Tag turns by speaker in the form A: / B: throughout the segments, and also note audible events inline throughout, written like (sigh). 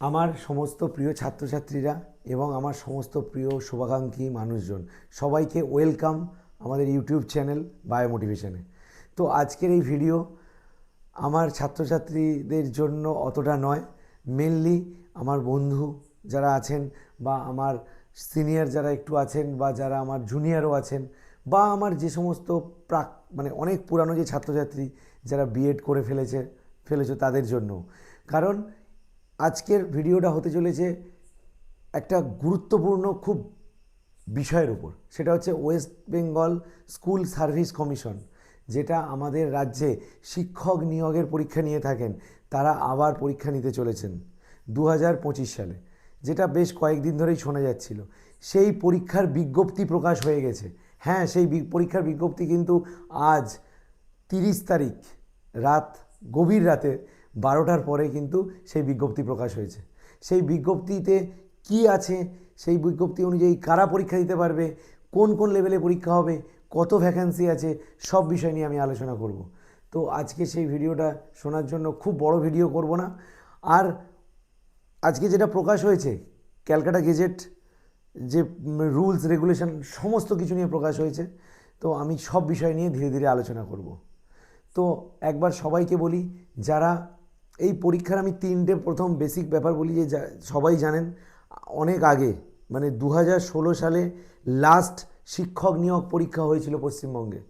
A: আমার সমস্ত প্রিয় ছাত্রছাত্রীরা এবং আমার সমস্ত প্রিয় শুভাকাঙ্ক্ষী মানুষজন, সবাইকে ওয়েলকাম আমাদের ইউটিউব চ্যানেল বায়ো মোটিভেশনে তো আজকের এই ভিডিও আমার ছাত্রছাত্রীদের জন্য অতটা নয় মেনলি আমার বন্ধু যারা আছেন বা আমার সিনিয়র যারা একটু আছেন বা যারা আমার জুনিয়রও আছেন বা আমার যে সমস্ত প্রাক মানে অনেক পুরানো যে ছাত্রছাত্রী যারা বিএড করে ফেলেছে ফেলেছে তাদের জন্য। কারণ আজকের ভিডিওটা হতে চলেছে একটা গুরুত্বপূর্ণ, খুব বিষয়ের উপর। সেটা হচ্ছে West Bengal school service commission যেটা আমাদের রাজ্যে শিক্ষক নিয়োগের পরীক্ষা নিয়ে থাকেন। তারা আবার পরীক্ষা নিতে চলেছেন দু হাজার পঁচিশ সালে, যেটা বেশ কয়েকদিন ধরেই শোনা যাচ্ছিল। সেই পরীক্ষার বিজ্ঞপ্তি প্রকাশ হয়ে গেছে। হ্যাঁ সেই পরীক্ষার বিজ্ঞপ্তি কিন্তু আজ তিরিশ তারিখ, রাত, গভীর রাতে বারোটার পরে কিন্তু সেই বিজ্ঞপ্তি প্রকাশ হয়েছে। সেই বিজ্ঞপ্তিতে কি আছে? সেই বিজ্ঞপ্তি অনুযায়ী কারা পরীক্ষা দিতে পারবে? কোন কোন লেভেলে পরীক্ষা হবে? কত ভ্যাকেন্সি আছে? সব বিষয় নিয়ে আমি আলোচনা করব। তো আজকে সেই ভিডিওটা শোনার জন্য খুব বড় ভিডিও করব না। আর আজকে যেটা প্রকাশ হয়েছে, ক্যালকাটা গেজেট, যে রুলস রেগুলেশন সমস্ত কিছু নিয়ে প্রকাশ হয়েছে, তো আমি সব বিষয় নিয়ে ধীরে ধীরে আলোচনা করব। তো একবার সবাইকে বলি, যারা এই পরীক্ষার আমি তিনটে প্রথম বেসিক ব্যাপার বলি যে সবাই জানেন, অনেক আগে মানে দু সালে লাস্ট শিক্ষক নিয়োগ পরীক্ষা হয়েছিল পশ্চিমবঙ্গে।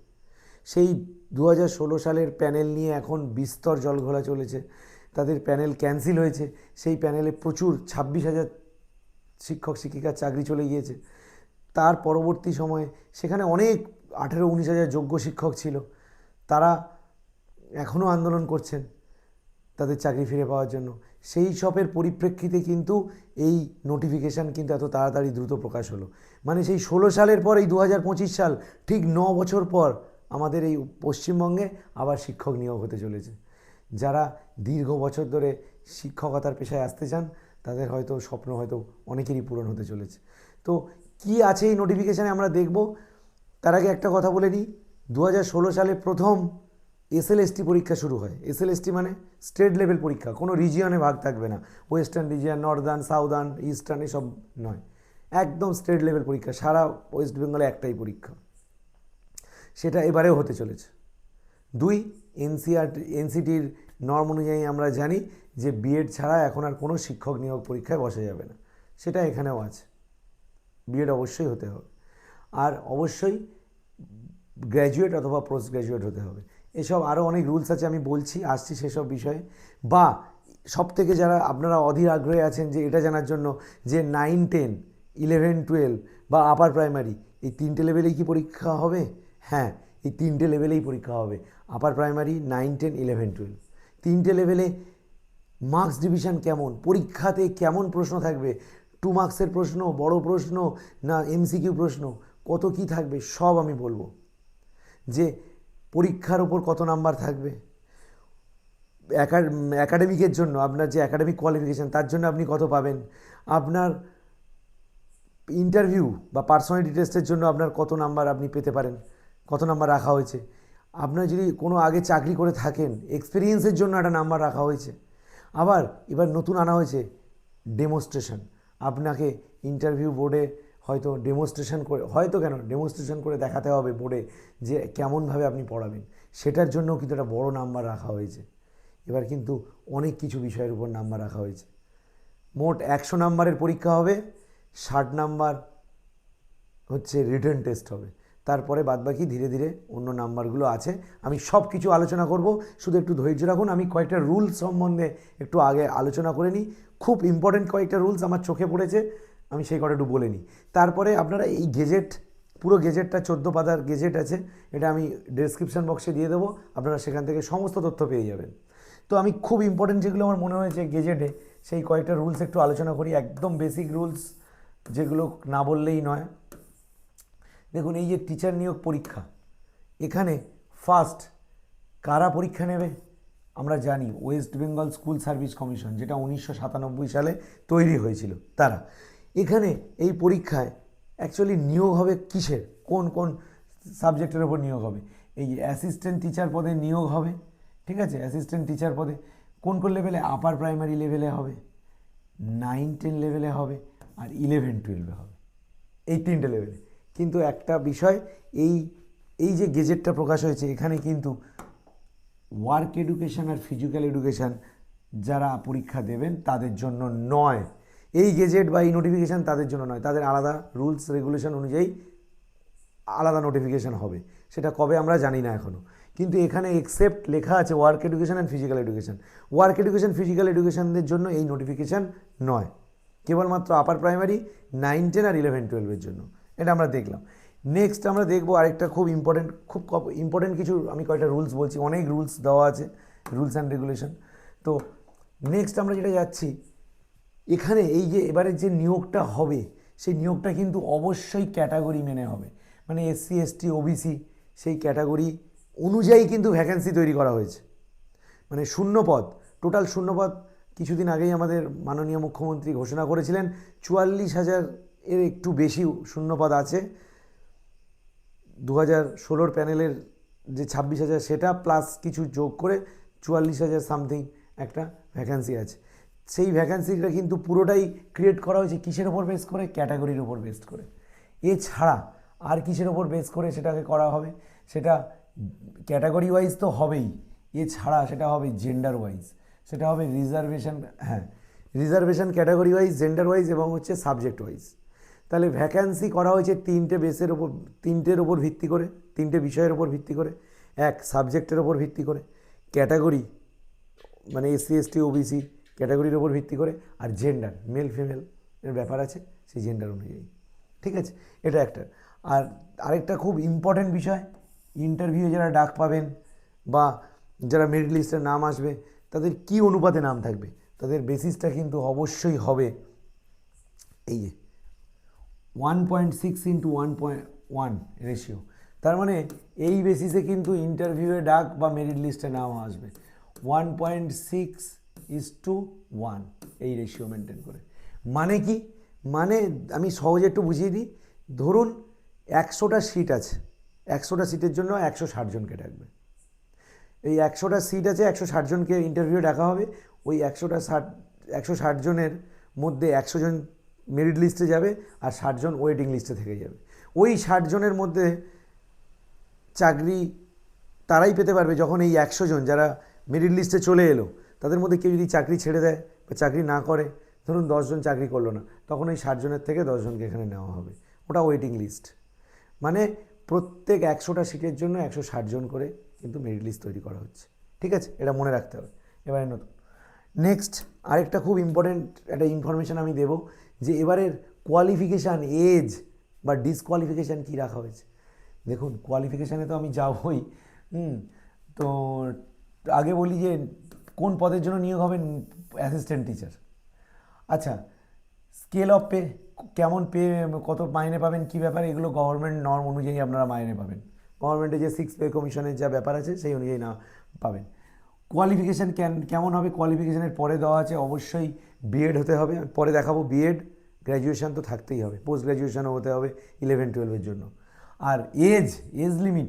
A: সেই দু সালের প্যানেল নিয়ে এখন বিস্তর জলঘোলা চলেছে। তাদের প্যানেল ক্যান্সেল হয়েছে। সেই প্যানেলে প্রচুর, ছাব্বিশ হাজার শিক্ষক, শিক্ষিকার চাকরি চলে গিয়েছে। তার পরবর্তী সময়ে সেখানে অনেক আঠেরো, উনিশ হাজার যোগ্য শিক্ষক ছিল। তারা এখনও আন্দোলন করছেন। তাদের চাকরি ফিরে পাওয়ার জন্য। সেই সবের পরিপ্রেক্ষিতে কিন্তু এই নোটিফিকেশান কিন্তু এত তাড়াতাড়ি দ্রুত প্রকাশ হলো। মানে সেই ষোলো সালের পর এই দু হাজার পঁচিশ সাল ঠিক ন বছর পর আমাদের এই পশ্চিমবঙ্গে আবার শিক্ষক নিয়োগ হতে চলেছে। যারা দীর্ঘ বছর ধরে শিক্ষকতার পেশায় আসতে চান, তাদের হয়তো স্বপ্ন হয়তো অনেকেরই পূরণ হতে চলেছে। তো কি আছে এই নোটিফিকেশানে আমরা দেখব? তার আগে একটা কথা বলে নিই। দু হাজার ষোলো সালে প্রথম এসএলএসটি পরীক্ষা শুরু হয়। এসএলএসটি মানে স্টেট লেভেল পরীক্ষা, কোনো রিজিয়নে ভাগ থাকবে না। Western region northern southern eastern এসব নয়। একদম স্টেট লেভেল পরীক্ষা, সারা ওয়েস্ট বেঙ্গলে একটাই পরীক্ষা। সেটা এবারেও হতে চলেছে। দুই এনসিআর এনসিটির নর্ম অনুযায়ী আমরা জানি যে বিএড ছাড়া এখন আর কোনো শিক্ষক নিয়োগ পরীক্ষায় বসা যাবে না। সেটা এখানেও আছে। বিএড অবশ্যই হতে হবে। আর অবশ্যই গ্র্যাজুয়েট অথবা পোস্ট গ্র্যাজুয়েট হতে হবে। এসব আরও অনেক রুলস আছে, আমি বলছি, আসছি সেসব বিষয়ে। বা সব থেকে যারা আপনারা অধীর আগ্রহে আছেন যে এটা জানার জন্য, যে নাইন টেন ইলেভেন টুয়েলভ বা আপার প্রাইমারি এই তিনটে লেভেলেই কি পরীক্ষা হবে? হ্যাঁ এই তিনটে লেভেলেই পরীক্ষা হবে। Upper primary nine ten eleven twelve তিনটে লেভেলে মার্কস ডিভিশন কেমন? পরীক্ষাতে কেমন প্রশ্ন থাকবে? টু মার্কসের প্রশ্ন, বড় প্রশ্ন, না এমসিকিউ প্রশ্ন? কত কি থাকবে? সব আমি বলব। যে পরীক্ষার ওপর কত নাম্বার থাকবে? অ্যাকাডেমিকের জন্য, আপনার যে অ্যাকাডেমিক কোয়ালিফিকেশান তার জন্য আপনি কত পাবেন? আপনার ইন্টারভিউ বা পার্সোনালিটি টেস্টের জন্য আপনার কত নাম্বার আপনি পেতে পারেন? কত নাম্বার রাখা হয়েছে? আপনার যদি কোনো আগে চাকরি করে থাকেন এক্সপিরিয়েন্সের জন্য একটা নাম্বার রাখা হয়েছে। আবার এবার নতুন আনা হয়েছে ডেমোস্ট্রেশন আপনাকে ইন্টারভিউ বোর্ডে হয়তো ডেমোস্ট্রেশন করে, হয়তো কেন ডেমোস্ট্রেশন করে দেখাতে হবে বোর্ডে যে কেমনভাবে আপনি পড়াবেন। সেটার জন্যও কিন্তু একটা বড় নাম্বার রাখা হয়েছে। এবার কিন্তু অনেক কিছু বিষয়ের উপর নাম্বার রাখা হয়েছে। মোট একশো নাম্বারের পরীক্ষা হবে, ষাট নাম্বার হচ্ছে রিটার্ন টেস্ট হবে। তারপরে বাদবাকি ধীরে ধীরে অন্য নাম্বারগুলো আছে। আমি সব কিছু আলোচনা করব, শুধু একটু ধৈর্য রাখুন। আমি কয়েকটা রুলস সম্বন্ধে একটু আগে আলোচনা করে নিই। খুব ইম্পর্টেন্ট কয়েকটা রুলস আমার চোখে পড়েছে। আমি সেই কটা একটু বলে নিই। তারপরে আপনারা এই গেজেট, পুরো গেজেটটা, চোদ্দ পাতার গেজেট আছে, এটা আমি ডেসক্রিপশন বক্সে দিয়ে দেবো, আপনারা সেখান থেকে সমস্ত তথ্য পেয়ে যাবেন। তো আমি খুব ইম্পর্টেন্ট যেগুলো আমার মনে হয়েছে গেজেটে, সেই কয়েকটা রুলস একটু আলোচনা করি, একদম বেসিক রুলস যেগুলো না বললেই নয়। দেখুন, এই যে টিচার নিয়োগ পরীক্ষা, এখানে ফার্স্ট কারা পরীক্ষা নেবে? আমরা জানি West Bengal school service commission যেটা উনিশশো সাতানব্বই সালে তৈরি হয়েছিল, তারা। এখানে এই পরীক্ষায় অ্যাকচুয়ালি নিয়োগ হবে কিসের? কোন কোন সাবজেক্টের ওপর নিয়োগ হবে? এই অ্যাসিস্ট্যান্ট টিচার পদে নিয়োগ হবে, ঠিক আছে? অ্যাসিস্ট্যান্ট টিচার পদে কোন কোন লেভেলে আপার প্রাইমারি লেভেলে হবে নাইন টেন লেভেলে হবে, আর ইলেভেন টুয়েলভে হবে। এই তিনটে লেভেলে কিন্তু একটা বিষয়, এই এই যে গেজেটটা প্রকাশ হয়েছে, এখানে কিন্তু ওয়ার্ক এডুকেশন আর ফিজিক্যাল এডুকেশন যারা পরীক্ষা দেবেন, তাদের জন্য নয়। এই গেজেট বা এই নোটিফিকেশান তাদের জন্য নয়, তাদের আলাদা রুলস রেগুলেশন অনুযায়ী আলাদা নোটিফিকেশান হবে। সেটা কবে আমরা জানি না এখনও কিন্তু এখানে এক্সেপ্ট লেখা আছে work education and physical education work education physical এডুকেশানদের জন্য এই নোটিফিকেশান নয়। কেবলমাত্র আপার প্রাইমারি নাইন টেন আর ইলেভেন টুয়েলভের জন্য। এটা আমরা দেখলাম। নেক্সট আমরা দেখব আরেকটা খুব ইম্পর্টেন্ট খুব ইম্পর্টেন্ট কিছু, আমি কয়েকটা রুলস বলছি। অনেক রুলস দেওয়া আছে রুলস অ্যান্ড রেগুলেশন তো নেক্সট আমরা যেটা যাচ্ছি এখানে এই যে এবারে যে নিয়োগটা হবে, সেই নিয়োগটা কিন্তু অবশ্যই ক্যাটাগরি মেনে হবে। মানে এসসি এসটি ওবিসি সেই ক্যাটাগরি অনুযায়ী কিন্তু ভ্যাকেন্সি তৈরি করা হয়েছে। মানে শূন্য পদ টোটাল শূন্য পদ কিছুদিন আগেই আমাদের মাননীয় মুখ্যমন্ত্রী ঘোষণা করেছিলেন, চুয়াল্লিশ হাজার এর একটু বেশি শূন্য পদ আছে। দু হাজার ষোলোর প্যানেলের যে ছাব্বিশ হাজার সেটা প্লাস কিছু যোগ করে চুয়াল্লিশ হাজার সামথিং একটা ভ্যাকান্সি আছে। সেই ভ্যাকান্সিটা কিন্তু পুরোটাই ক্রিয়েট করা হয়েছে কিসের ওপর বেস করে? ক্যাটাগরির ওপর বেস করে। এছাড়া আর কিসের ওপর বেস করে সেটাকে করা হবে? সেটা ক্যাটাগরি ওয়াইজ তো হবেই। এছাড়া সেটা হবে জেন্ডার ওয়াইজ সেটা হবে রিজার্ভেশন হ্যাঁ reservation category wise gender wise এবং হচ্ছে সাবজেক্ট ওয়াইজ তাহলে ভ্যাকান্সি করা হয়েছে তিনটে বেসের ওপর তিনটের ওপর ভিত্তি করে, তিনটে বিষয়ের ওপর ভিত্তি করে। এক সাবজেক্টের ওপর ভিত্তি করে। ক্যাটাগরি মানে এসসি এসটি ওবিসি ক্যাটাগরির ওপর ভিত্তি করে আর জেন্ডার মেল ফিমেল এর ব্যাপার আছে, সেই জেন্ডার অনুযায়ী। ঠিক আছে? এটা একটা। আর আরেকটা খুব ইম্পর্ট্যান্ট বিষয় ইন্টারভিউয়ে যারা ডাক পাবেন বা যারা মেরিট লিস্টের নাম আসবে, তাদের কি অনুপাতে নাম থাকবে? তাদের বেসিসটা কিন্তু অবশ্যই হবে এই যে one point six into one point one ratio তার মানে এই বেসিসে কিন্তু ইন্টারভিউয়ে ডাক বা মেরিট লিস্টে নাম আসবে। One point six is two one এই রেশিও মেনটেন করে। মানে কি? মানে আমি সহজে একটু বুঝিয়ে দিই। ধরুন একশোটা সিট আছে। একশোটা সিটের জন্য একশো ষাট জনকে ডাকবে। এই একশোটা সিট আছে, একশো ষাট জনকে ইন্টারভিউ ডাকা হবে। ওই একশোটা ষাট, একশো ষাট জনের মধ্যে একশো জন মেরিট লিস্টে যাবে আর ষাটজন ওয়েটিং লিস্টে থেকে যাবে। ওই ষাট জনের মধ্যে চাকরি তারাই পেতে পারবে যখন এই একশো জন যারা মেরিট লিস্টে চলে এলো। তাদের মধ্যে কেউ যদি চাকরি ছেড়ে দেয় বা চাকরি না করে, ধরুন দশজন চাকরি করল না, তখন এই ষাট জনের থেকে দশজনকে এখানে নেওয়া হবে। ওটা ওয়েটিং লিস্ট মানে প্রত্যেক একশোটা সিটের জন্য একশো ষাট জন করে কিন্তু মেরিট লিস্ট তৈরি করা হচ্ছে। ঠিক আছে? এটা মনে রাখতে হবে। এবারে নতুন। নেক্সট আরেকটা খুব ইম্পর্টেন্ট একটা ইনফরমেশান আমি দেবো যে এবারের কোয়ালিফিকেশান এজ বা ডিসকোয়ালিফিকেশান কী রাখা হয়েছে। দেখুন কোয়ালিফিকেশানে তো আমি যাবই। হুম, তো আগে বলি যে কোন পদের জন্য নিয়োগ হবেন অ্যাসিস্ট্যান্ট টিচার আচ্ছা স্কেল অফ পে কেমন পে কত মাইনে পাবেন, কী ব্যাপারে, এগুলো গভর্নমেন্ট নর্ম অনুযায়ী আপনারা মাইনে পাবেন। গভর্নমেন্টের যে সিক্স পে কমিশনের যা ব্যাপার আছে, সেই অনুযায়ী না পাবেন। কোয়ালিফিকেশান কেমন হবে কোয়ালিফিকেশানের পরে দেওয়া আছে, অবশ্যই বিএড হতে হবে। পরে দেখাবো বিএড গ্র্যাজুয়েশান তো থাকতেই হবে পোস্ট গ্র্যাজুয়েশানও হতে হবে ইলেভেন টুয়েলভের জন্য। আর age age limit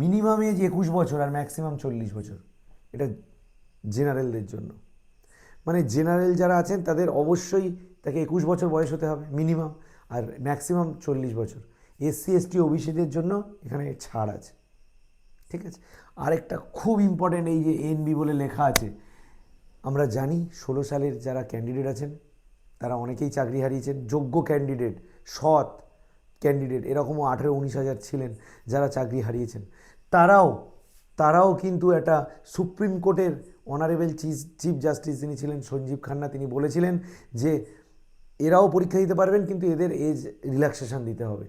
A: minimum age একুশ বছর আর ম্যাক্সিমাম চল্লিশ বছর। এটা জেনারেলদের জন্য। মানে জেনারেল যারা আছেন, তাদের অবশ্যই তাকে একুশ বছর বয়স হতে হবে মিনিমাম, আর ম্যাক্সিমাম চল্লিশ বছর। এসসি, এসটি, ওবিসিদের জন্য এখানে ছাড় আছে। ঠিক আছে? আরেকটা খুব ইম্পর্ট্যান্ট এই যে এনবি বলে লেখা আছে, আমরা জানি ষোলো সালের যারা ক্যান্ডিডেট আছেন, তারা অনেকেই চাকরি হারিয়েছেন, যোগ্য ক্যান্ডিডেট সৎ ক্যান্ডিডেট এরকমও আঠেরো, উনিশ হাজার ছিলেন যারা চাকরি হারিয়েছেন। তারাও তারাও কিন্তু একটা সুপ্রিম কোর্টের অনারেবল চিফ চিফ জাস্টিস যিনি ছিলেন সঞ্জীব খান্না, তিনি বলেছিলেন যে এরাও পরীক্ষা দিতে পারবেন, কিন্তু এদের এজ রিল্যাক্সেশন দিতে হবে।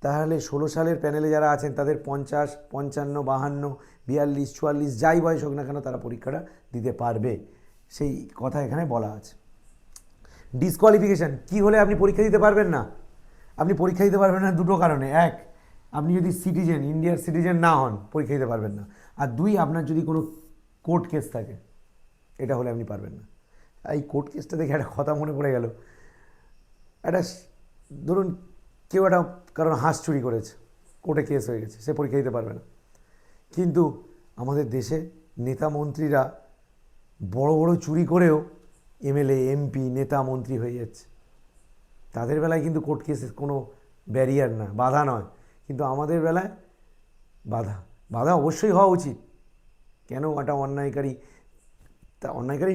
A: তাহলে ষোলো সালের প্যানেলে যারা আছেন, তাদের পঞ্চাশ, পঞ্চান্ন, বাহান্ন, বিয়াল্লিশ, চুয়াল্লিশ, যাই বয়স হোক না কেন, তারা পরীক্ষাটা দিতে পারবে। সেই কথা এখানে বলা আছে। ডিসকোয়ালিফিকেশান কী হলে আপনি পরীক্ষা দিতে পারবেন না? আপনি পরীক্ষা দিতে পারবেন না দুটো কারণে। এক, আপনি যদি সিটিজেন ইন্ডিয়ার সিটিজেন না হন, পরীক্ষা দিতে পারবেন না। আর দুই, আপনার যদি কোনো কোর্ট কেস থাকে। এটা হলে আপনি পারবেন না। এই কোর্ট কেসটা দেখে একটা কথা মনে পড়ে গেল। একটা ধরুন কেউ একটা কারণ হাঁস চুরি করেছে, কোর্টে কেস হয়ে গেছে, সে পরীক্ষা দিতে পারবে না। কিন্তু আমাদের দেশে নেতা মন্ত্রীরা বড় বড় চুরি করেও এমএলএ, এমপি, নেতা মন্ত্রী হয়ে যাচ্ছে। তাদের বেলায় কিন্তু কোর্ট কেসের কোনো ব্যারিয়ার না, বাধা নয়। কিন্তু আমাদের বেলায় বাধা বাধা অবশ্যই হওয়া উচিত। কেন একটা অন্যায়কারী? তা অন্যায়কারী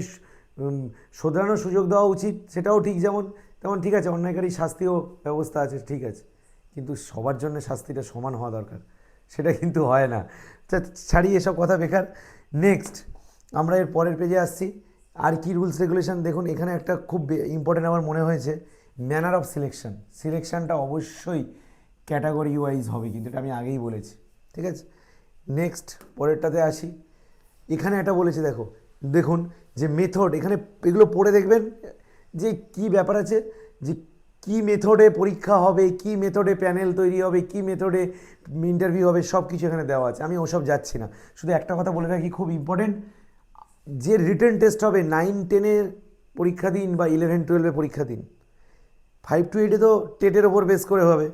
A: শোধরানোর সুযোগ দেওয়া উচিত, সেটাও ঠিক যেমন, তেমন ঠিক আছে, অন্যায়কারী শাস্তিও ব্যবস্থা আছে, ঠিক আছে। কিন্তু সবার জন্য শাস্তিটা সমান হওয়া দরকার, সেটা কিন্তু হয় না। তা ছাড়ি এসব কথা বেকার। নেক্সট আমরা এর পরের পেজে আসছি। আর কি রুলস রেগুলেশন দেখুন, এখানে একটা খুব ইম্পর্টেন্ট আমার মনে হয়েছে। ম্যানার অফ সিলেকশন সিলেকশনটা অবশ্যই ক্যাটাগরি ওয়াইজ হবে, কিন্তু এটা আমি আগেই বলেছি, ঠিক আছে? নেক্সট পরেরটাতে আসি। এখানে একটা বলেছে, দেখো, দেখুন যে মেথড এখানে এগুলো পড়ে দেখবেন যে কি ব্যাপার আছে, যে কি মেথডে পরীক্ষা হবে, কি মেথডে প্যানেল তৈরি হবে, কি মেথডে ইন্টারভিউ হবে সব কিছু এখানে দেওয়া আছে। আমি ওসব যাচ্ছি না। শুধু একটা কথা বলে রাখি, খুব ইম্পর্টেন্ট যে রিটেন টেস্ট হবে নাইন টেনের পরীক্ষা দিন বা ইলেভেন টুয়েলভে পরীক্ষা দিন। ফাইভ টু এইটে তো টেটের ওপর বেস করে হবে।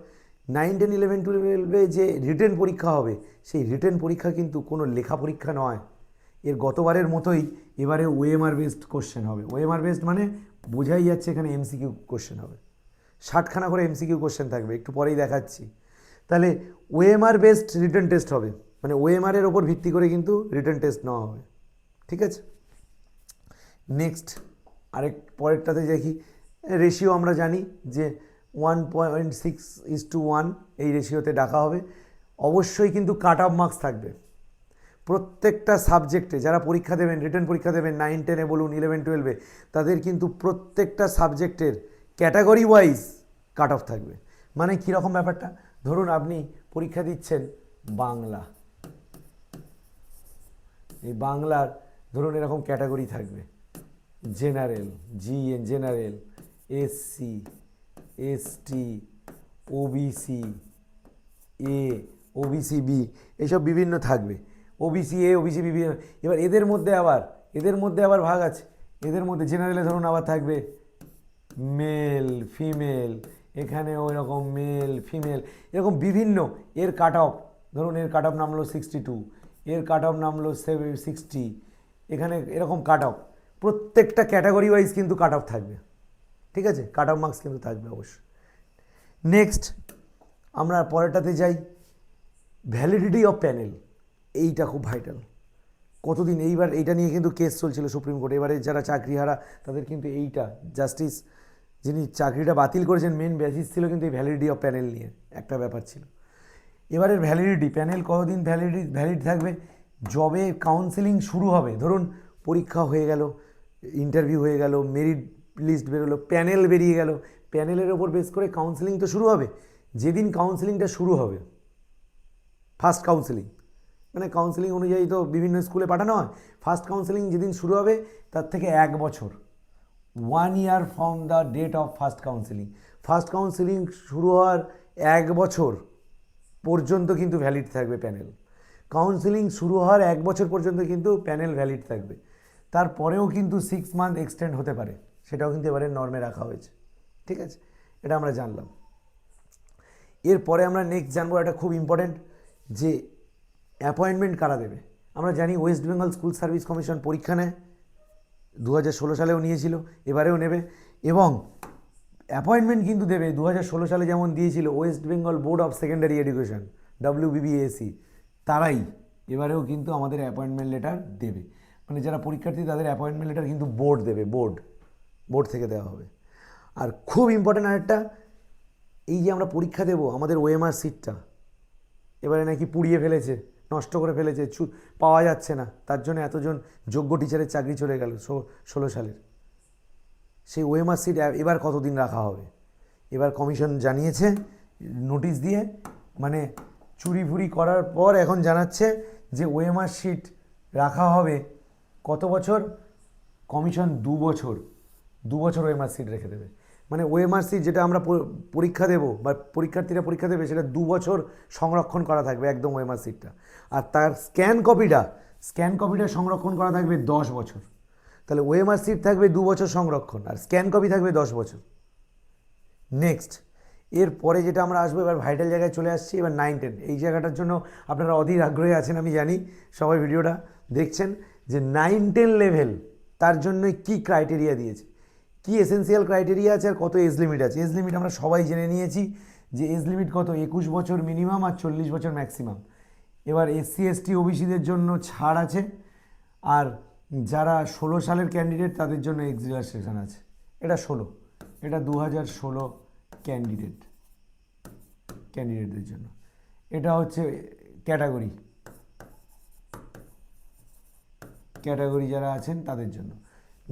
A: নাইন টেন ইলেভেন টুয়েলভে যে রিটেন পরীক্ষা হবে, সেই রিটেন পরীক্ষা কিন্তু কোনো লেখা পরীক্ষা নয়। এর গতবারের মতোই এবারে ওএমআর বেসড কোশ্চেন হবে। ওএমআর বেসড মানে বোঝাই যাচ্ছে এখানে এমসিকিউ কোশ্চেন হবে। ষাটখানা করে এমসিকিউ কোশ্চেন থাকবে, একটু পরেই দেখাচ্ছি। তাহলে ওএমআর বেসড রিটার্ন টেস্ট হবে মানে ওএমআর এর ওপর ভিত্তি করে কিন্তু রিটার্ন টেস্ট নেওয়া হবে। ঠিক আছে? নেক্সট আরেক পরেরটাতে দেখি রেশিও আমরা জানি যে one point six is two one এই রেশিওতে ডাকা হবে। অবশ্যই কিন্তু কাট অফ মার্কস থাকবে। প্রত্যেকটা সাবজেক্টে যারা পরীক্ষা দেবেন রিটার্ন পরীক্ষা দেবেন নাইন টেনে বলুন ইলেভেন টুয়েলভে তাদের কিন্তু প্রত্যেকটা সাবজেক্টের ক্যাটাগরি ওয়াইজ কাট অফ থাকবে। মানে কীরকম ব্যাপারটা? ধরুন আপনি পরীক্ষা দিচ্ছেন বাংলা। এই বাংলার ধরুন এরকম ক্যাটাগরি থাকবে। General G N general SC ST OBC A OBC B এইসব বিভিন্ন থাকবে। ওবিসি এ ওবিসি বি এবার এদের মধ্যে আবার, এদের মধ্যে আবার ভাগ আছে। এদের মধ্যে জেনারেলে ধরুন আবার থাকবে মেল ফিমেল এখানে ওই রকম মেল ফিমেল এরকম বিভিন্ন, এর কাট অফ ধরুন এর কাট অফ নামলো সিক্সটি টু এর কাট অফ নামলো সেভেন সিক্সটি এখানে এরকম কাট অফ প্রত্যেকটা ক্যাটাগরি ওয়াইজ কিন্তু কাট অফ থাকবে। ঠিক আছে? কাট অফ মার্কস কিন্তু থাকবে অবশ্যই। নেক্সট আমরা পরেরটাতে যাই। ভ্যালিডিটি অফ প্যানেল এইটা খুব ভাইটাল কতদিন? এইবার এইটা নিয়ে কিন্তু কেস চলছিল সুপ্রিম কোর্টে। এবারে যারা চাকরিহারা, তাদের কিন্তু এইটা জাস্টিস যিনি চাকরিটা বাতিল করেছেন মেন বেসিস ছিল কিন্তু এই ভ্যালিডিটি অফ প্যানেল নিয়ে। একটা ব্যাপার ছিল। এবারের ভ্যালিডিটি প্যানেল কতদিন ভ্যালিডি ভ্যালিড থাকবে? জবে কাউন্সেলিং শুরু হবে। ধরুন, পরীক্ষা হয়ে গেল ইন্টারভিউ হয়ে গেল মেরিট লিস্ট বেরোলো প্যানেল বেরিয়ে গেল। প্যানেলের ওপর বেস করে কাউন্সেলিং তো শুরু হবে। যেদিন কাউন্সেলিংটা শুরু হবে ফার্স্ট কাউন্সেলিং মানে কাউন্সেলিং অনুযায়ী তো বিভিন্ন স্কুলে পাঠানো হয়। ফার্স্ট কাউন্সেলিং যেদিন শুরু হবে, তার থেকে এক বছর। One year from the date of first counselling first counselling শুরু হওয়ার এক বছর পর্যন্ত কিন্তু ভ্যালিড থাকবে প্যানেল কাউন্সেলিং শুরু হওয়ার এক বছর পর্যন্ত কিন্তু প্যানেল ভ্যালিড থাকবে। তারপরেও কিন্তু সিক্স মান্থ এক্সটেন্ড হতে পারে। সেটাও কিন্তু এবারে নর্মে রাখা হয়েছে। ঠিক আছে? এটা আমরা জানলাম। এরপরে আমরা নেক্সট জানব একটা খুব ইম্পর্ট্যান্ট যে অ্যাপয়েন্টমেন্ট কারা দেবে? আমরা জানি West Bengal school service commission পরীক্ষা নেয় দু হাজার ষোলো সালেও নিয়েছিল, এবারেও নেবে। এবং অ্যাপয়েন্টমেন্ট কিন্তু দেবে দু হাজার ষোলো সালে যেমন দিয়েছিল West Bengal board of secondary education WBBSE তারাই এবারেও কিন্তু আমাদের অ্যাপয়েন্টমেন্ট লেটার দেবে। মানে যারা পরীক্ষার্থী, তাদের অ্যাপয়েন্টমেন্ট লেটার কিন্তু বোর্ড দেবে, বোর্ড বোর্ড থেকে দেওয়া হবে। আর খুব ইম্পর্ট্যান্ট আরেকটা এই যে আমরা পরীক্ষা দেব, আমাদের ওএমআর সিটটা, এবারে নাকি পুড়িয়ে ফেলেছে। নষ্ট করে ফেলেছে পাওয়া যাচ্ছে না। তার জন্য এতজন যোগ্য টিচারের চাকরি চলে গেল ষোলো সালের। সেই ওএমআর সিট এবার কতদিন রাখা হবে? এবার কমিশন জানিয়েছে, নোটিশ দিয়ে মানে চুরি ফুরি করার পর এখন জানাচ্ছে যে ওএমআর সিট রাখা হবে কত বছর? কমিশন দু বছর দু বছর ওএমআর সিট রেখে দেবে। মানে ওএমআর সিট যেটা আমরা পরীক্ষা দেব বা পরীক্ষার্থীরা পরীক্ষা দেবে সেটা দু বছর সংরক্ষণ করা থাকবে একদম ওএমআর সিটটা আর তার স্ক্যান কপিটা স্ক্যান কপিটা সংরক্ষণ করা থাকবে দশ বছর। তাহলে ওএমআর সিট থাকবে দু বছর সংরক্ষণ আর স্ক্যান কপি থাকবে দশ বছর। নেক্সট এর পরে যেটা আমরা আসব, এবার ভাইটাল জায়গায় চলে আসছি, এবার নাইন টেন এই জায়গাটার জন্য আপনারা অধীর আগ্রহে আছেন, আমি জানি, সবাই ভিডিওটা দেখছেন যে নাইন টেন লেভেল তার জন্য কি ক্রাইটেরিয়া দিয়েছে। কি এসেন্সিয়াল ক্রাইটেরিয়া আছে আর কত এজ লিমিট আছে? এজ লিমিট আমরা সবাই জেনে নিয়েছি যে এজ লিমিট কত? একুশ বছর মিনিমাম আর চল্লিশ বছর ম্যাক্সিমাম এবার এসসি এসটি ওবিসিদের জন্য ছাড় আছে আর যারা ষোলো সালের ক্যান্ডিডেট তাদের জন্য এক্স রিল্যাক্সেশন আছে। এটা ষোলো। এটা দু হাজার ষোলো ক্যান্ডিডেট ক্যান্ডিডেটদের জন্য। এটা হচ্ছে ক্যাটাগরি ক্যাটাগরি যারা আছেন তাদের জন্য।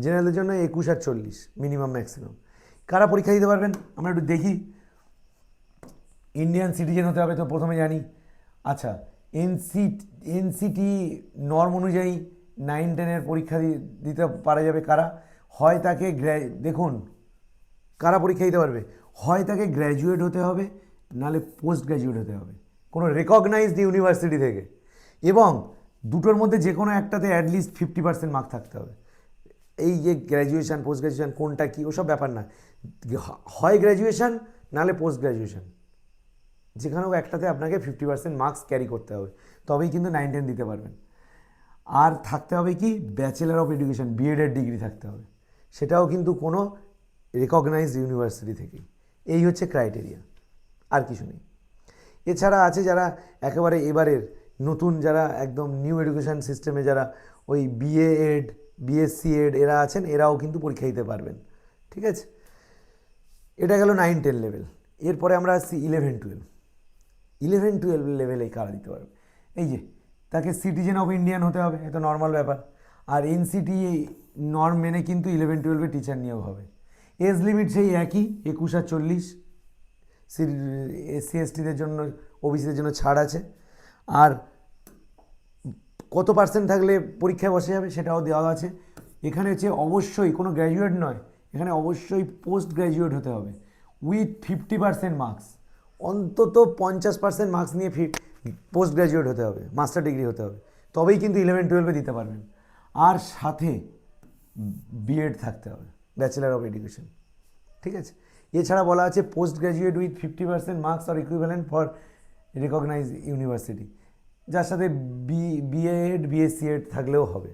A: জেনারেলের জন্য একুশ আর চল্লিশ মিনিমাম ম্যাক্সিমাম কারা পরীক্ষা দিতে পারবেন? আমরা একটু দেখি। ইন্ডিয়ান সিটিজেন হতে হবে তো প্রথমে জানি। আচ্ছা এনসি এনসিটি নর্ম অনুযায়ী নাইন টেনের পরীক্ষা দিতে পারা যাবে কারা? হয় তাকে গ্র্যা দেখুন, কারা পরীক্ষা দিতে পারবে? হয় তাকে গ্র্যাজুয়েট হতে হবে, নাহলে পোস্ট গ্র্যাজুয়েট হতে হবে। কোনো রেকগনাইজড ইউনিভার্সিটি থেকে। এবং দুটোর মধ্যে যে কোনো একটাতে অ্যাটলিস্ট ফিফটি পার্সেন্ট মার্ক থাকতে হবে। এই যে গ্র্যাজুয়েশান পোস্ট গ্র্যাজুয়েশন কোনটা কী, ওসব ব্যাপার না। হয় গ্র্যাজুয়েশান নাহলে পোস্ট গ্র্যাজুয়েশান যেখানেও একটাতে আপনাকে ফিফটি পার্সেন্ট মার্কস ক্যারি করতে হবে। তবেই কিন্তু নাইন টেন দিতে পারবেন। আর থাকতে হবে কি ব্যাচেলার অফ এডুকেশন বিএডের ডিগ্রি থাকতে হবে। সেটাও কিন্তু কোনো রেকগনাইজড ইউনিভার্সিটি থেকেই। এই হচ্ছে ক্রাইটেরিয়া আর কিছু নেই। এছাড়া আছে যারা একেবারে এবারের, নতুন যারা একদম নিউ এডুকেশন সিস্টেমে যারা ওই বিএ এড বিএসসি এড এরা আছেন, এরাও কিন্তু পরীক্ষা দিতে পারবেন। ঠিক আছে? এটা গেল নাইন টেন লেভেল এরপরে আমরা আসছি ইলেভেন টুয়েলভ ইলেভেন টুয়েলভ লেভেলে কারা দিতে পারবে? এই যে, তাকে সিটিজেন অফ ইন্ডিয়ান হতে হবে এটা নর্মাল ব্যাপার। আর এনসিটি নর্ম মেনে কিন্তু ইলেভেন টুয়েলভে টিচার নিয়োগ হবে। এজ লিমিট সেই একই, একুশ আর চল্লিশ। সি এসসি এসটিদের জন্য ওবিসিদের জন্য ছাড় আছে। আর কত পার্সেন্ট থাকলে পরীক্ষায় বসে যাবে সেটাও দেওয়া আছে। এখানে হচ্ছে অবশ্যই কোনো গ্র্যাজুয়েট নয়, এখানে অবশ্যই পোস্ট গ্র্যাজুয়েট হতে হবে। উইথ ফিফটি পার্সেন্ট মার্কস অন্তত পঞ্চাশ পার্সেন্ট মার্কস নিয়ে ফি পোস্ট গ্র্যাজুয়েট হতে হবে মাস্টার ডিগ্রি হতে হবে। তবেই কিন্তু ইলেভেন টুয়েলভে দিতে পারবেন। আর সাথে বিএড থাকতে হবে ব্যাচেলার অফ এডুকেশন ঠিক আছে? এছাড়া বলা আছে post graduate with fifty percent marks R equivalent for recognise university যার সাথে বি বিএড বিএসসি এড থাকলেও হবে।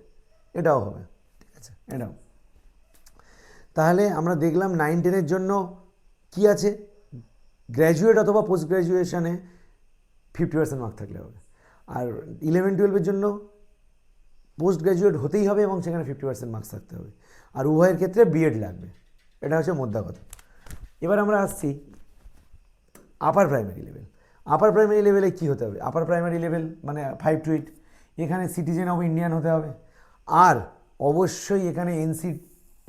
A: এটাও হবে। ঠিক আছে? এটাও। তাহলে আমরা দেখলাম নাইন টেনের জন্য কি আছে? গ্র্যাজুয়েট অথবা পোস্ট গ্র্যাজুয়েশনে ফিফটি পার্সেন্ট মার্ক থাকলে হবে। আর ইলেভেন টুয়েলভের জন্য পোস্ট গ্র্যাজুয়েট হতেই হবে এবং সেখানে ফিফটি পার্সেন্ট মার্কস থাকতে হবে। আর উভয়ের ক্ষেত্রে বিএড লাগবে। এটা হচ্ছে মোদ্দা কথা। এবার আমরা আসছি upper primary level upper primary লেভেলে কী হতে হবে? আপার প্রাইমারি লেভেল মানে ফাইভ টু এইট এখানে সিটিজেন অফ ইন্ডিয়ান হতে হবে। আর অবশ্যই এখানে এনসি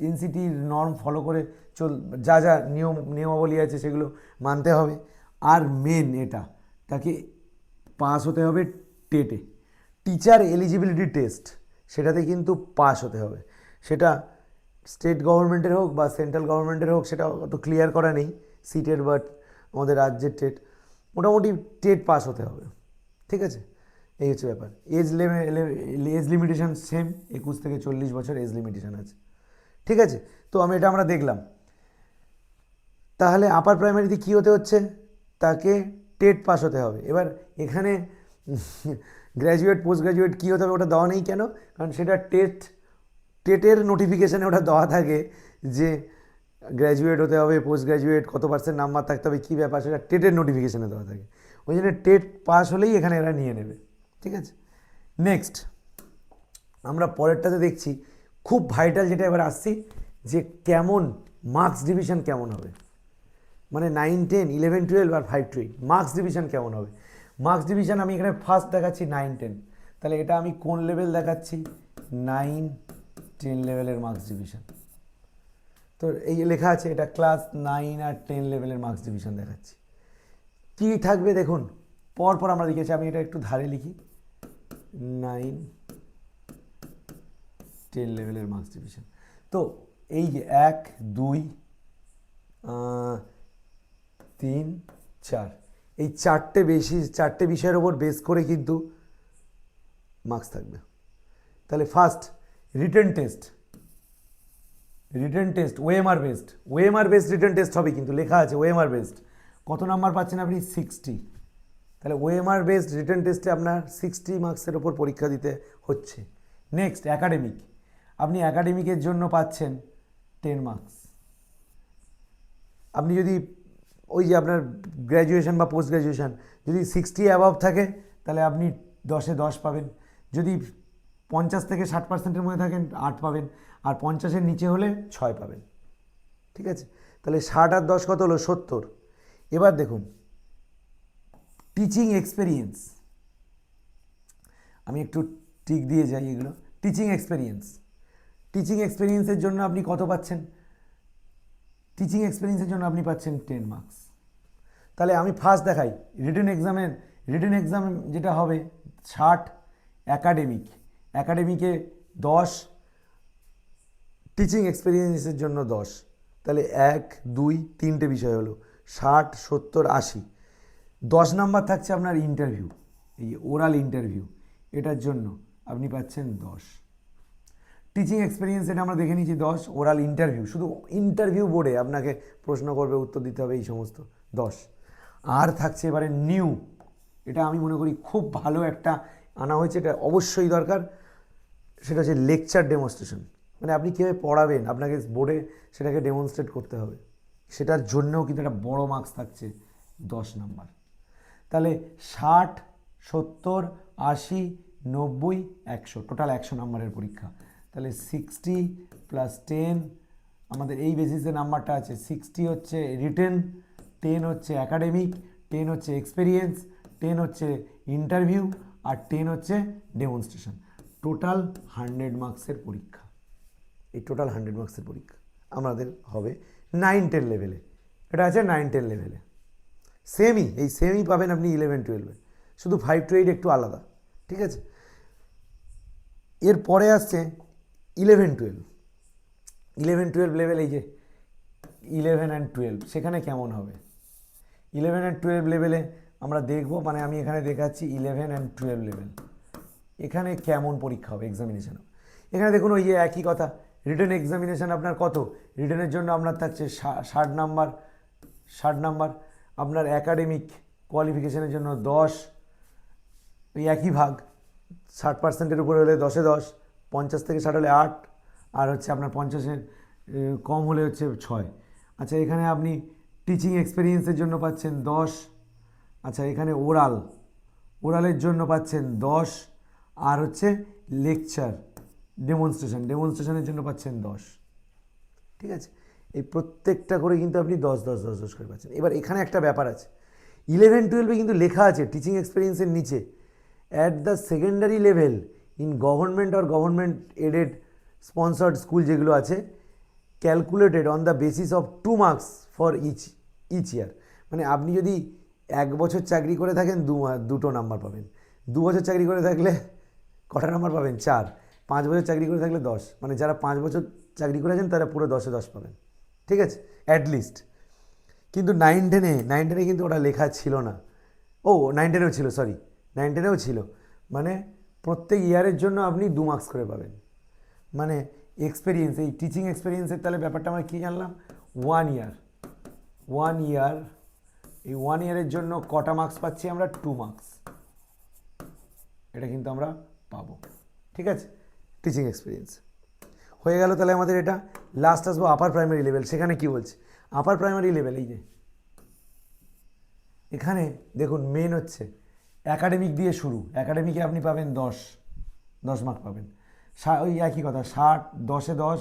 A: এনসিটির নর্ম ফলো করে চল, যা যা নিয়ম, নিয়মাবলী আছে সেগুলো মানতে হবে। আর মেন এটা, তাকে পাস হতে হবে টেটে টিচার এলিজিবিলিটি টেস্ট সেটাতে কিন্তু পাস হতে হবে। সেটা স্টেট গভর্নমেন্টের হোক বা সেন্ট্রাল গভর্নমেন্টের হোক, সেটা অত ক্লিয়ার করা নেই। সিটের বাট আমাদের রাজ্যের টেট। মোটামুটি টেট পাস হতে হবে। ঠিক আছে? এই হচ্ছে ব্যাপার। এজ এজ লিমিটেশন সেম একুশ থেকে চল্লিশ বছর এজ লিমিটেশন আছে। ঠিক আছে? তো আমি এটা আমরা দেখলাম। তাহলে আপার প্রাইমারিতে কী হতে হচ্ছে? তাকে টেট পাস হতে হবে। এবার এখানে গ্র্যাজুয়েট পোস্ট গ্র্যাজুয়েট কী হতে হবে ওটা দেওয়া নেই কেন? কারণ সেটা টেট, টেটের নোটিফিকেশানে ওটা দেওয়া থাকে যে গ্র্যাজুয়েট হতে হবে পোস্ট গ্র্যাজুয়েট কত পার্সেন্ট নাম্বার থাকতে হবে, কী ব্যাপার, সেটা টেটের নোটিফিকেশানে দেওয়া থাকে। ওই জন্য টেট পাস হলেই এখানে এরা নিয়ে নেবে, ঠিক আছে? নেক্সট আমরা পরেরটাতে দেখছি, খুব ভাইটাল যেটা এবার আসছি, যে কেমন মার্কস ডিভিশন কেমন হবে। মানে নাইন টেন ইলেভেন টুয়েলভ আর ফাইভ টু মার্কস ডিভিশন কেমন হবে? মার্কস ডিভিশন আমি এখানে ফার্স্ট দেখাচ্ছি নাইন টেন তাহলে এটা আমি কোন লেভেল দেখাচ্ছি? নাইন টেন লেভেলের মার্কস ডিভিশন তো এই লেখা আছে, এটা ক্লাস নাইন আর টেন লেভেলের মার্কস ডিভিশন দেখাচ্ছি। কী থাকবে দেখুন পর পর আমরা লিখেছি, আমি এটা একটু ধারে লিখি। নাইন টেন লেভেলের মার্কস ডিভিশন তো এই যে এক, দুই তিন, চার। এই চারটে বেশি, চারটে বিষয়ের ওপর বেস করে কিন্তু মার্কস থাকবে। তাহলে first written test written test OMR based OMR based return test হবে কিন্তু, লেখা আছে ওএমআর বেসড কত নাম্বার পাচ্ছেন আপনি? সিক্সটি তাহলে ওএমআর বেসড রিটার্ন টেস্টে আপনার সিক্সটি মার্কসের ওপর পরীক্ষা দিতে হচ্ছে। নেক্সট অ্যাকাডেমিক আপনি অ্যাকাডেমিকের জন্য পাচ্ছেন টেন মার্কস আপনি যদি ওই যে আপনার গ্র্যাজুয়েশন বা পোস্ট গ্র্যাজুয়েশন যদি সিক্সটি অ্যাভাব থাকে, তাহলে আপনি দশে দশ পাবেন। যদি পঞ্চাশ থেকে ষাট পার্সেন্টের মধ্যে থাকেন, আট পাবেন। আর পঞ্চাশের নিচে হলে ছয় পাবেন। ঠিক আছে? তাহলে ষাট আর দশ কত হলো? সত্তর। এবার দেখুন। টিচিং এক্সপেরিয়েন্স আমি একটু টিক দিয়ে যাই এগুলো। টিচিং এক্সপেরিয়েন্স টিচিং এক্সপেরিয়েন্সের জন্য আপনি কত পাচ্ছেন? টিচিং এক্সপিরিয়েন্সের জন্য আপনি পাচ্ছেন টেন মার্কস তাহলে আমি ফার্স্ট দেখাই। রিটেন এক্সামের রিটেন এক্সাম যেটা হবে, ষাট একাডেমিক একাডেমিকে দশ টিচিং এক্সপিরিয়েন্সের জন্য দশ। তাহলে এক, দুই, তিনটে বিষয় হলো ষাট, সত্তর, আশি। দশ নাম্বার থাকছে আপনার ইন্টারভিউ এই ওরাল ইন্টারভিউ এটার জন্য আপনি পাচ্ছেন দশ। টিচিং এক্সপিরিয়েন্স এটা আমরা দেখে নিয়েছি দশ ওরাল ইন্টারভিউ শুধু ইন্টারভিউ বোর্ডে আপনাকে প্রশ্ন করবে, উত্তর দিতে হবে, এই সমস্ত। দশ। আর থাকছে এবারে নিউ এটা আমি মনে করি খুব ভালো একটা আনা হয়েছে, এটা অবশ্যই দরকার। সেটা হচ্ছে লেকচার ডেমনস্ট্রেশন মানে আপনি কীভাবে পড়াবেন, আপনাকে বোর্ডে সেটাকে ডেমনস্ট্রেট করতে হবে। সেটার জন্যও কিন্তু একটা বড় মার্কস থাকছে দশ নাম্বার তাহলে ষাট, সত্তর, আশি, নব্বই, একশো টোটাল একশো নাম্বারের পরীক্ষা। তাহলে সিক্সটি প্লাস টেন আমাদের এই বেসিসে নাম্বারটা আছে। সিক্সটি হচ্ছে রিটেন টেন হচ্ছে অ্যাকাডেমিক টেন হচ্ছে এক্সপেরিয়েন্স টেন হচ্ছে ইন্টারভিউ আর টেন হচ্ছে ডেমনস্ট্রেশন টোটাল হান্ড্রেড মার্কসের পরীক্ষা। এই টোটাল হান্ড্রেড মার্কসের পরীক্ষা। আমাদের হবে নাইন টেন লেভেলে। এটা আছে নাইন টেন লেভেলে। সেমই, এই সেমই পাবেন আপনি ইলেভেন, টুয়েলভে। শুধু ফাইভ টু এইট একটু আলাদা, ঠিক আছে? এর পরে আসছে eleven twelve eleven twelve level এই যে ইলেভেন অ্যান্ড টুয়েলভ সেখানে কেমন হবে? ইলেভেন অ্যান্ড টুয়েলভ লেভেলে আমরা দেখব মানে আমি এখানে দেখাচ্ছি ইলেভেন অ্যান্ড টুয়েলভ লেভেল এখানে কেমন পরীক্ষা হবে এক্সামিনেশন এখানে দেখুন ওই যে একই কথা রিটার্ন এক্সামিনেশান আপনার কত? রিটার্নের জন্য আপনার থাকছে ষাট নাম্বার ষাট নাম্বার। আপনার একাডেমিক কোয়ালিফিকেশানের জন্য দশ। ওই একই ভাগ, ষাট পার্সেন্টের উপরে হলে দশে দশ, পঞ্চাশ থেকে ষাট হলে আট, আর হচ্ছে আপনার পঞ্চাশের কম হলে হচ্ছে ছয়। আচ্ছা এখানে আপনি টিচিং এক্সপিরিয়েন্সের জন্য পাচ্ছেন দশ। আচ্ছা এখানে ওরাল ওরালের জন্য পাচ্ছেন দশ। আর হচ্ছে লেকচার ডেমনস্ট্রেশন ডেমনস্ট্রেশনের জন্য পাচ্ছেন দশ। ঠিক আছে? এই প্রত্যেকটা করে কিন্তু আপনি দশ দশ দশ দশ করে পাচ্ছেন। এবার এখানে একটা ব্যাপার আছে। ইলেভেন টুয়েলভে কিন্তু লেখা আছে টিচিং এক্সপিরিয়েন্সের নিচে। At the secondary level in government or government aided sponsored school যেগুলো আছে calculated on the basis of two marks for each each year মানে আপনি যদি এক বছর চাকরি করে থাকেন, দু, দুটো নাম্বার পাবেন। দু বছর চাকরি করে থাকলে কটা নাম্বার পাবেন? চার। পাঁচ বছর চাকরি করে থাকলে দশ। মানে যারা পাঁচ বছর চাকরি করেছেন তারা পুরো দশে দশ পাবেন। ঠিক আছে? অ্যাটলিস্ট কিন্তু নাইন টেনে নাইন টেনে কিন্তু ওটা লেখা ছিল না। ও নাইন টেনেও ছিল সরি নাইন টেনেও ছিল। মানে প্রত্যেক ইয়ারের জন্য আপনি দু মার্কস করে পাবেন। মানে এক্সপিরিয়েন্স এই টিচিং এক্সপিরিয়েন্সের তাহলে ব্যাপারটা আমরা কী জানলাম? ওয়ান ইয়ার ওয়ান ইয়ার এই ওয়ান ইয়ারের জন্য কটা মার্কস পাচ্ছি আমরা? টু মার্কস এটা কিন্তু আমরা পাবো। ঠিক আছে? টিচিং এক্সপিরিয়েন্স হয়ে গেল তাহলে আমাদের এটা। লাস্ট আসব আপার প্রাইমারি লেভেল সেখানে কি বলছে? আপার প্রাইমারি লেভেল এই যে। এখানে দেখুন মেন হচ্ছে একাডেমিক দিয়ে শুরু। একাডেমিকে আপনি পাবেন দশ। দশ মার্ক পাবেন। ওই একই কথা, ষাট, দশে দশ,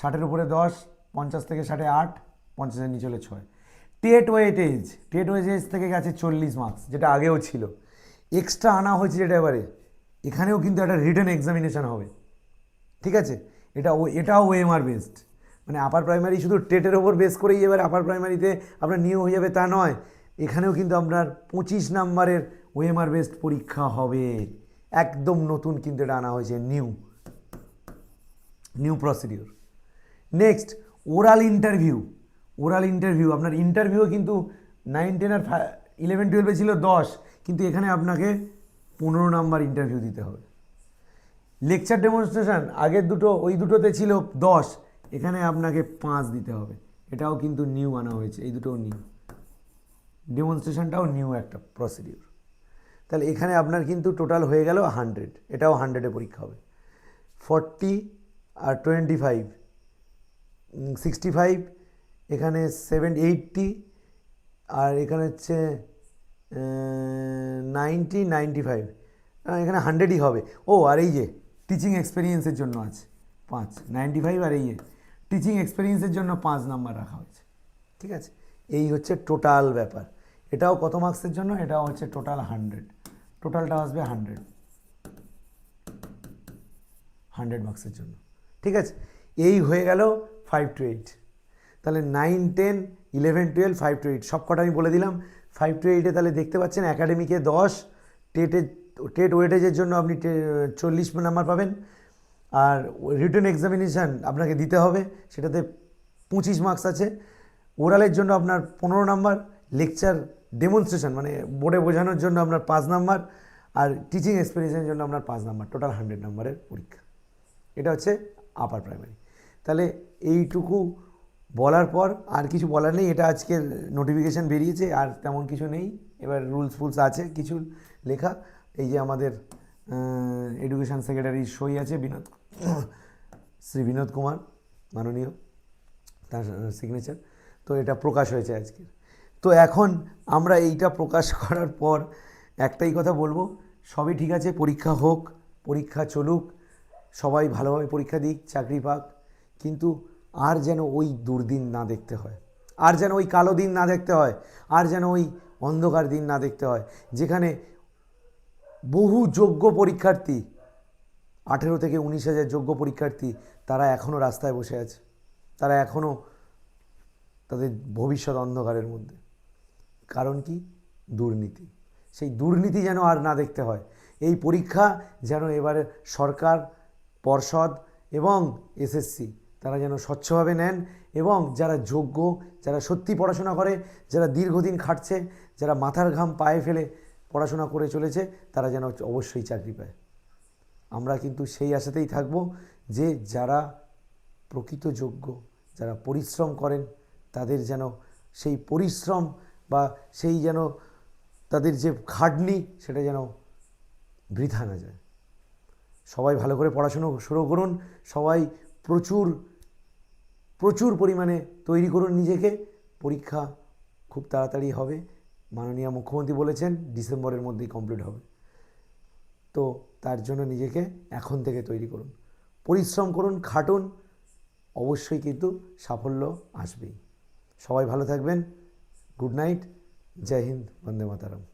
A: ষাটের উপরে দশ, পঞ্চাশ থেকে ষাটে আট, পঞ্চাশের নিচে হলে ছয়। টেট ওয়েটেজ টেট ওয়েটেজ থেকে গেছে চল্লিশ মার্কস যেটা আগেও ছিল। এক্সট্রা আনা হয়েছে যেটা এবারে। এখানেও কিন্তু একটা রিটার্ন এক্সামিনেশান হবে। ঠিক আছে? এটা ও এটাও ওএমআর বেসড মানে আপার প্রাইমারি শুধু টেটের ওপর বেস করেই এবার আপার প্রাইমারিতে আপনার নিউ হয়ে যাবে তা নয়, এখানেও কিন্তু আপনার পঁচিশ নাম্বারের ওএমআর বেসড পরীক্ষা হবে। একদম নতুন কিন্তু এটা আনা হয়েছে new new procedure next oral interview oral interview আপনার ইন্টারভিউ কিন্তু নাইন টেন আর ইলেভেন টুয়েলভে ছিল দশ, কিন্তু এখানে আপনাকে পনেরো নাম্বার ইন্টারভিউ দিতে হবে। লেকচার ডেমনস্ট্রেশন আগের দুটো, ওই দুটোতে ছিল দশ, এখানে আপনাকে পাঁচ দিতে হবে। এটাও কিন্তু নিউ আনা হয়েছে, এই দুটোও নিউ ডেমনস্ট্রেশনটাও নিউ একটা প্রসিডিউর তাহলে এখানে আপনার কিন্তু টোটাল হয়ে গেল হান্ড্রেড এটাও হান্ড্রেডে পরীক্ষা হবে। ফর্টি আর টোয়েন্টি ফাইভ সিক্সটি ফাইভ এখানে সেভেন এইটটি আর এখানে হচ্ছে নাইনটি নাইনটি ফাইভ। এখানে হান্ড্রেডই হবে। ও, আর এই যে টিচিং এক্সপিরিয়েন্সের জন্য আছে। পাঁচ, নাইনটি ফাইভ আর এই যে টিচিং এক্সপিরিয়েন্সের জন্য পাঁচ নাম্বার রাখা হয়েছে। ঠিক আছে? এই হচ্ছে টোটাল ব্যাপার। এটাও কত মার্কসের জন্য? এটাও হচ্ছে টোটাল হান্ড্রেড টোটালটা আসবে হান্ড্রেড হান্ড্রেড মার্কসের জন্য। ঠিক আছে? এই হয়ে গেল ফাইভ টু এইট তাহলে nine ten eleven twelve five two eight সব কটা আমি বলে দিলাম। ফাইভ টু এইটে তাহলে দেখতে পাচ্ছেন একাডেমিকে দশ, টেটে টেট ওয়েটেজের জন্য আপনি চল্লিশ নাম্বার পাবেন। আর রিটার্ন এক্সামিনেশান আপনাকে দিতে হবে, সেটাতে পঁচিশ মার্কস আছে। ওরালের জন্য আপনার পনেরো নাম্বার লেকচার ডেমনস্ট্রেশন মানে বোর্ডে বোঝানোর জন্য আপনার পাঁচ নাম্বার আর টিচিং এক্সপিরিয়েন্সের জন্য আপনার পাঁচ নাম্বার টোটাল হান্ড্রেড নাম্বারের পরীক্ষা। এটা হচ্ছে আপার প্রাইমারি তাহলে এইটুকু বলার পর আর কিছু বলার নেই। এটা আজকের নোটিফিকেশান বেরিয়েছে, আর তেমন কিছু নেই। এবার রুলস ফুলস আছে, কিছু লেখা। এই যে আমাদের এডুকেশন সেক্রেটারির সই আছে বিনোদ, শ্রী বিনোদ কুমার, মাননীয়, তার সিগনেচার তো এটা প্রকাশ হয়েছে আজকে। তো এখন আমরা এইটা প্রকাশ (laughs) করার পর একটাই কথা বলব, সবই ঠিক আছে, পরীক্ষা হোক, পরীক্ষা চলুক, সবাই ভালোভাবে পরীক্ষা দিক, চাকরি পাক। কিন্তু আর যেন ওই দুর্দিন না দেখতে হয়। আর যেন ওই কালো দিন না দেখতে হয়। আর যেন ওই অন্ধকার দিন না দেখতে হয়। যেখানে বহু যোগ্য পরীক্ষার্থী, আঠেরো থেকে উনিশ হাজার যোগ্য পরীক্ষার্থী, তারা এখনও রাস্তায় বসে আছে। তারা এখনও তাদের ভবিষ্যৎ অন্ধকারের মধ্যে। কারণ কি? দুর্নীতি। সেই দুর্নীতি যেন আর না দেখতে হয়। এই পরীক্ষা যেন এবারে সরকার, পর্ষদ এবং এসএসসি তারা যেন স্বচ্ছভাবে নেন এবং যারা যোগ্য, যারা সত্যি পড়াশোনা করে, যারা দীর্ঘদিন খাটছে, যারা মাথার ঘাম পায়ে ফেলে পড়াশোনা করে চলেছে, তারা যেন অবশ্যই চাকরি পায়। আমরা কিন্তু সেই আশাতেই থাকব যে যারা প্রকৃত যোগ্য, যারা পরিশ্রম করেন, তাদের যেন সেই পরিশ্রম বা সেই যেন তাদের যে খাটনি, সেটা যেন বৃথা না যায়। সবাই ভালো করে পড়াশুনো শুরু করুন। সবাই প্রচুর প্রচুর পরিমাণে তৈরি করুন নিজেকে। পরীক্ষা খুব তাড়াতাড়ি হবে। মাননীয় মুখ্যমন্ত্রী বলেছেন, ডিসেম্বরের মধ্যেই কমপ্লিট হবে। তো তার জন্য নিজেকে এখন থেকে তৈরি করুন। পরিশ্রম করুন, খাটুন, অবশ্যই কিন্তু সাফল্য আসবেই। সবাই ভালো থাকবেন। Good night. জয় হিন্দ, বন্দে মাতারাম।